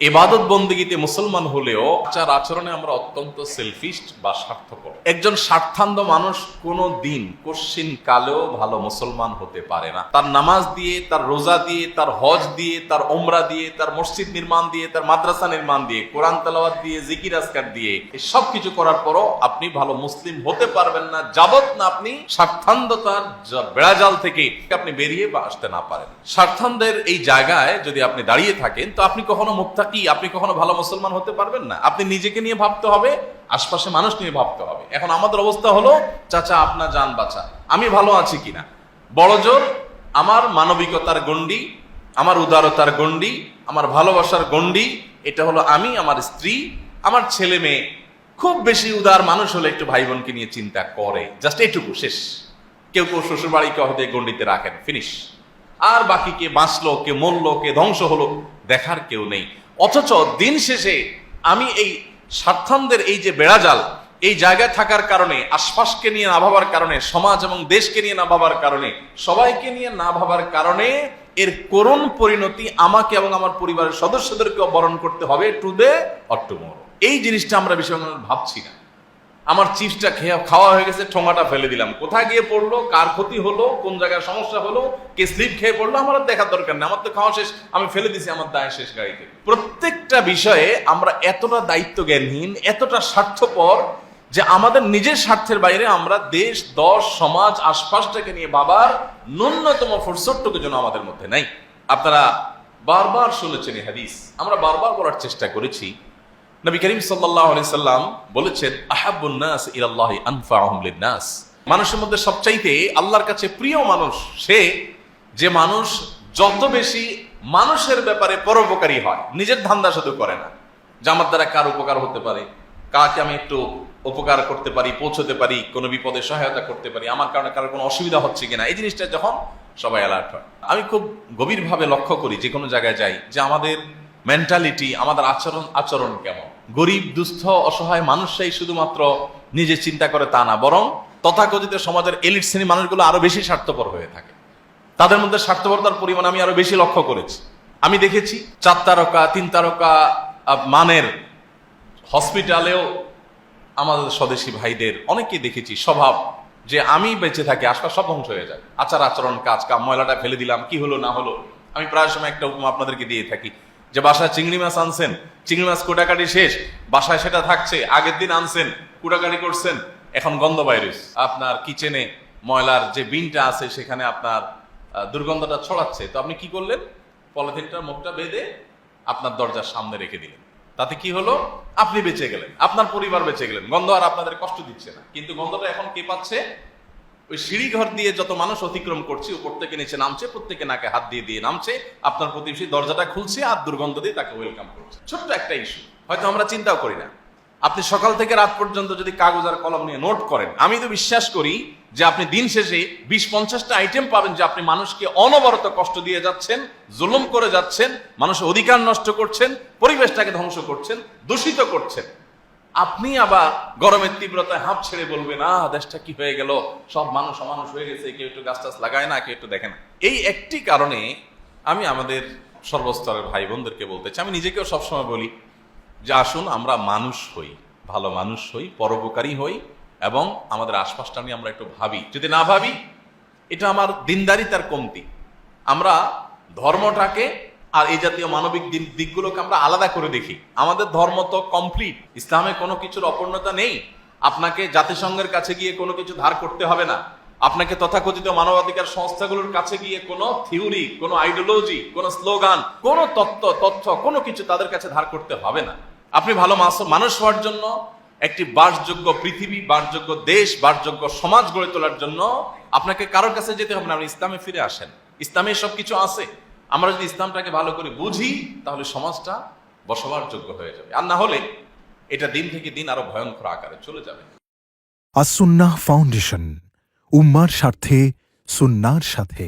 এবাদত বন্দীগীতে মুসলমান হলেও আচার আচরণে আমরা অত্যন্ত সেলফিস্ট বা স্বার্থপর। একজন স্বার্থান্ধ মানুষ কোনো দিন কোশ্চিন কালেও ভালো মুসলমান হতে পারে না। তার নামাজ দিয়ে, তার রোজা দিয়ে, তার হজ দিয়ে, তার ওমরা দিয়ে, তার মসজিদ নির্মাণ দিয়ে, তার মাদ্রাসা নির্মাণ দিয়ে, কোরআন তালাওয়াত দিয়ে, জিকির আসকার দিয়ে সব কিছু করার পরও আপনি ভালো মুসলিম হতে পারবেন না যাবত না আপনি স্বার্থান্ধতার বেড়াজাল থেকে আপনি বেরিয়ে বা আসতে না পারেন। স্বার্থান্ধের এই জায়গায় যদি আপনি দাঁড়িয়ে থাকেন, তো আপনি কখনো মুক্তাকি আপনি কখনো ভালো মুসলমান হতে পারবেন না। আপনি নিজেকে নিয়ে ভাবতে হবে, আশপাশে মানুষ নিয়ে ভাবতে হবে। এখন আমাদের অবস্থা হলো, চাচা, আপনার যান বাঁচা। আমি ভালো আছি কিনা? বড় জোর, আমার মানবিকতার গণ্ডি, আমার উদারতার গণ্ডি, আমার ভালোবাসার গণ্ডি, এটা হলো আমি, আমার স্ত্রী, আমার ছেলে মেয়ে। খুব বেশি উদার মানুষ হলে একটু ভাই বোনকে নিয়ে চিন্তা করে। জাস্ট এইটুকু শেষ। কেউ কেউ শ্বশুর বাড়িকে হয়তো এই গণ্ডিতে রাখেন। ফিনিশ। আর বাকি কে বাঁচলো, কে মরলো, কে ধ্বংস হলো দেখার কেউ নেই। অথচ দিন শেষে আমি এই স্বার্থানদের এই যে বেড়াজাল, এই জায়গায় থাকার কারণে, আশপাশকে নিয়ে না ভাবার কারণে, সমাজ এবং দেশকে নিয়ে না ভাবার কারণে, সবাইকে নিয়ে না ভাবার কারণে এর করুণ পরিণতি আমাকে এবং আমার পরিবারের সদস্যদেরকে বরণ করতে হবে, টু দে অর এই জিনিসটা আমরা বেশি ভাবছি না। আমার চিপসটা খেয়ে খাওয়া হয়ে গেছে, ঠোঙাটা ফেলে দিলাম। কোথায় গিয়ে পড়ল, কার ক্ষতি হলো, কোন জায়গায় সমস্যা হলো, কে স্লিপ খেয়ে পড়ল, আমার আর দেখার দরকার নেই, আমার তো খাওয়া শেষ, আমি ফেলে দিছি আমার দায় শেষ গাড়িতে। প্রত্যেকটা বিষয়ে আমরা এতটা দায়িত্ব জ্ঞানহীন এতটা স্বার্থপর যে আমাদের নিজের স্বার্থের বাইরে আমরা দেশ, দশ, সমাজ, আশপাশটাকে নিয়ে বাবার ন্যূনতম ফুরসটটুকু যেন আমাদের মধ্যে নাই। আপনারা বারবার শুনেছেন হাদিস, আমরা বারবার বলার চেষ্টা করেছি নবী করিম আলাইহি সাল্লাম বলেছেন আহাব্বুন নাস ইলাল্লাহি আনফাউহুম লিন-নাস। মানুষের মধ্যে সবচাইতে আল্লাহর কাছে প্রিয় মানুষ সে, যে মানুষ যত বেশি মানুষের ব্যাপারে পরোপকারী হয়, নিজের ধান্দা শুধু করে না, যে আমার দ্বারা কার উপকার হতে পারে, কাকে আমি একটু উপকার করতে পারি, পৌঁছতে পারি, কোনো বিপদে সহায়তা করতে পারি, আমার কারণে কারোর কোনো অসুবিধা হচ্ছে কিনা, এই জিনিসটা যখন সবাই অ্যালার্ট হয়। আমি খুব গভীরভাবে লক্ষ্য করি যে কোনো জায়গায় যাই, যে আমাদের মেন্টালিটি আমাদের আচরণ আচরণ কেমন। গরিব, দুস্থ, অসহায় মানুষরাই শুধুমাত্র নিজে চিন্তা করে তা না, বরং তথাকথিত সমাজের এলিট শ্রেণি মানুষগুলো আরও বেশি স্বার্থপর হয়ে থাকে। তাদের মধ্যে স্বার্থপরতার পরিমাণ আমি আরও বেশি লক্ষ্য করেছি। আমি দেখেছি চার তারকা, তিন তারকা মানের হসপিটালেও আমাদের স্বদেশী ভাইদের অনেকেই দেখেছি স্বভাব যে আমি বেঁচে থাকি, আশপাশ সব ধ্বংস হয়ে যায়। আচার আচরণ কাজ কাম ময়লাটা ফেলে দিলাম, কি হলো, না হলো, আমি প্রায় সময় একটা উপমা আপনাদেরকে দিয়ে থাকি। যে বাসায় চিংড়ি মাছ আনছেন, চিংড়ি মাছ কোটাকাটি শেষ, বাসায় সেটা থাকছে, আগের দিন আনছেন, কুটাকাটি করছেন, এখন গন্ধ ভাইরাস। আপনার কিচেনে ময়লার যে বিনটা আছে, সেখানে আপনার দুর্গন্ধটা ছড়াচ্ছে। তো আপনি কি করলেন? পলিথিনটার মুখটা বেঁধে আপনার দরজার সামনে রেখে দিলেন। তাতে কি হলো? আপনি বেঁচে গেলেন, আপনার পরিবার বেঁচে গেলেন। গন্ধ আর আপনাদের কষ্ট দিচ্ছে না। কিন্তু গন্ধটা এখন কে পাচ্ছে? ওই সিঁড়ি ঘর দিয়ে যত মানুষ অতিক্রম করছে, উপর থেকে নিচে নামছে, প্রত্যেকে নাকে হাত দিয়ে দিয়ে নামছে, আপনার প্রতিবেশী দরজাটা খুলছে আর দুর্গন্ধ দিয়ে তাকে ওয়েলকাম করছে। ছোট্ট একটা ইস্যু হয়তো আমরা চিন্তাও করি না। আপনি সকাল থেকে রাত পর্যন্ত যদি কাগজ আর কলম নিয়ে নোট করেন, আমি তো বিশ্বাস করি যে আপনি দিন শেষে বিশ পঞ্চাশটা আইটেম পাবেন যে আপনি মানুষকে অনবরত কষ্ট দিয়ে যাচ্ছেন, জুলুম করে যাচ্ছেন, মানুষের অধিকার নষ্ট করছেন, পরিবেশটাকে ধ্বংস করছেন, দূষিত করছেন। আপনি আবার গরমের তীব্রতায় হাঁপ ছেড়ে বলবেন না দেশটা কি হয়ে গেল? সব মানুষ অমানুষ হয়ে গেছে, কেউ একটু গাছ টাছ লাগায় না, কেউ একটু দেখে না। এই একটি কারণে আমি আমাদের সর্বস্তরের ভাই বোনদেরকে বলতে চাই, আমি নিজেকেও সবসময় বলি যে আসুন আমরা মানুষ হই, ভালো মানুষ হই, পরোপকারী হই, এবং আমাদের আশপাশটা নিয়ে আমরা একটু ভাবি। যদি না ভাবি, এটা আমার দিনদারিতার কমতি। আমরা ধর্মটাকে আর এই জাতীয় মানবিক দিক- দিকগুলোকে আমরা আলাদা করে দেখি। আমাদের ধর্ম তো কমপ্লিট ইসলামে কোনো কিছুর অপূর্ণতা নেই। আপনাকে জাতিসংঘের কাছে গিয়ে কোনো কিছু ধার করতে হবে না। আপনাকে তথাকথিত মানবাধিকার সংস্থাগুলোর কাছে গিয়ে কোনো থিওরি কোনো আইডিওলজি কোনো স্লোগান কোনো তত্ত্ব, তথ্য, কোনো কিছু তাদের কাছে ধার করতে হবে না। আপনি ভালো মানুষ হওয়ার জন্য, একটি বাসযোগ্য পৃথিবী, বাসযোগ্য দেশ, বাসযোগ্য সমাজ গড়ে তোলার জন্য আপনাকে কারোর কাছে যেতে হবে না। আপনি ইসলামে ফিরে আসেন। ইসলামে সব কিছু আছে। আমরা যদি ইসলামটাকে ভালো করে বুঝি, তাহলে সমাজটা বসবার যোগ্য হয়ে যাবে। আর না হলে এটা দিন থেকে দিন আরও ভয়ঙ্কর আকারে চলে যাবে। আসুন্না ফাউন্ডেশন, উম্মার স্বার্থে, সুন্নার সাথে।